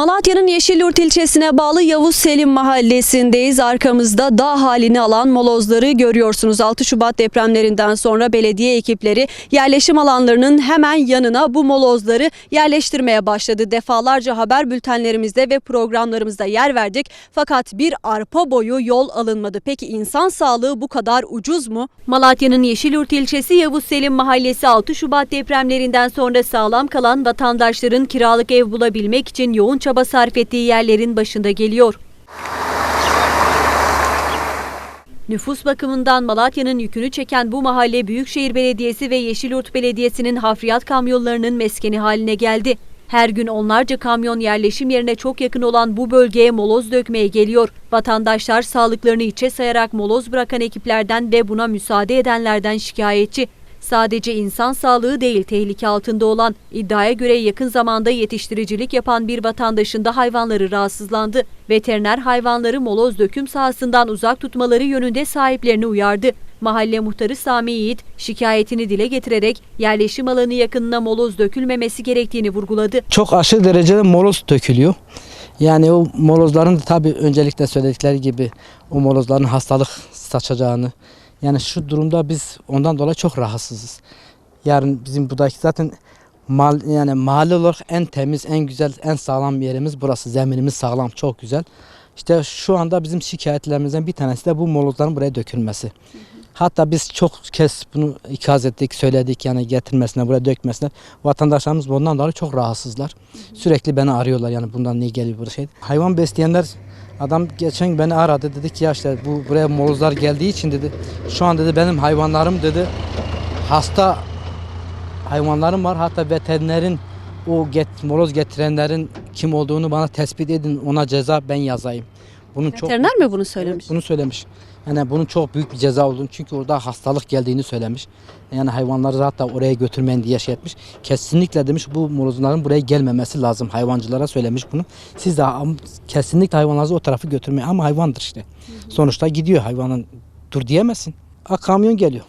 Malatya'nın Yeşilyurt ilçesine bağlı Yavuz Selim mahallesindeyiz. Arkamızda dağ halini alan molozları görüyorsunuz. 6 Şubat depremlerinden sonra belediye ekipleri yerleşim alanlarının hemen yanına bu molozları yerleştirmeye başladı. Defalarca haber bültenlerimizde ve programlarımızda yer verdik. Fakat bir arpa boyu yol alınmadı. Peki insan sağlığı bu kadar ucuz mu? Malatya'nın Yeşilyurt ilçesi Yavuz Selim mahallesi 6 Şubat depremlerinden sonra sağlam kalan vatandaşların kiralık ev bulabilmek için yoğun çaba sarf ettiği yerlerin başında geliyor. Nüfus bakımından Malatya'nın yükünü çeken bu mahalle Büyükşehir Belediyesi ve Yeşilyurt Belediyesi'nin hafriyat kamyonlarının meskeni haline geldi. Her gün onlarca kamyon yerleşim yerine çok yakın olan bu bölgeye moloz dökmeye geliyor. Vatandaşlar sağlıklarını içe sayarak moloz bırakan ekiplerden ve buna müsaade edenlerden şikayetçi. Sadece insan sağlığı değil tehlike altında olan iddiaya göre yakın zamanda yetiştiricilik yapan bir vatandaşın da hayvanları rahatsızlandı. Veteriner hayvanları moloz döküm sahasından uzak tutmaları yönünde sahiplerini uyardı. Mahalle muhtarı Sami Yiğit şikayetini dile getirerek yerleşim alanı yakınına moloz dökülmemesi gerektiğini vurguladı. Çok aşırı derecede moloz dökülüyor. Yani o molozların tabii öncelikle söyledikleri gibi o molozların hastalık saçacağını. Yani şu durumda biz ondan dolayı çok rahatsızız. Yarın bizim buradaki zaten mal, yani mahalle olarak en temiz, en güzel, en sağlam yerimiz burası. Zeminimiz sağlam, çok güzel. İşte şu anda bizim şikayetlerimizden bir tanesi de bu molozların buraya dökülmesi. Hatta biz çok kez bunu ikaz ettik, söyledik yani getirmesine, buraya dökmesine. Vatandaşlarımız bundan dolayı çok rahatsızlar. Sürekli beni arıyorlar yani bundan ne geliyor bu şey. Hayvan besleyenler adam geçen beni aradı dedi ki ya işte bu buraya molozlar geldiği için dedi. Şu an dedi benim hayvanlarım dedi hasta hayvanlarım var. Hatta veterinerin o get, moloz getirenlerin kim olduğunu bana tespit edin ona ceza ben yazayım. Bunun çok Veteriner mi bunu söylemiş? bunu söylemiş. Yani bunun çok büyük bir ceza olduğunu çünkü orada hastalık geldiğini söylemiş. Yani hayvanları hatta oraya götürmeyin diye şey etmiş. Kesinlikle demiş bu morozların buraya gelmemesi lazım. Hayvancılara söylemiş bunu. Siz de am- kesinlikle hayvanlarınızı o tarafı götürmeyin ama hayvandır işte. Sonuçta gidiyor hayvanın dur diyemezsin. Ha, kamyon geliyor.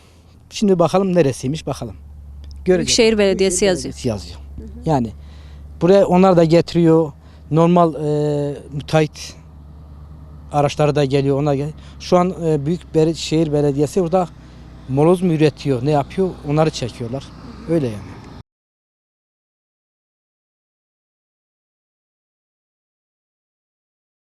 Şimdi bakalım neresiymiş bakalım. Göreceğiz. Büyükşehir Belediyesi yazıyor. Belediyesi yazıyor. Yani buraya onlar da getiriyor. Normal e, müteahhit araçları da geliyor. Onlar gel- Şu an e, büyük Beri- şehir belediyesi burada moloz mu üretiyor, ne yapıyor? Onları çekiyorlar. Öyle yani.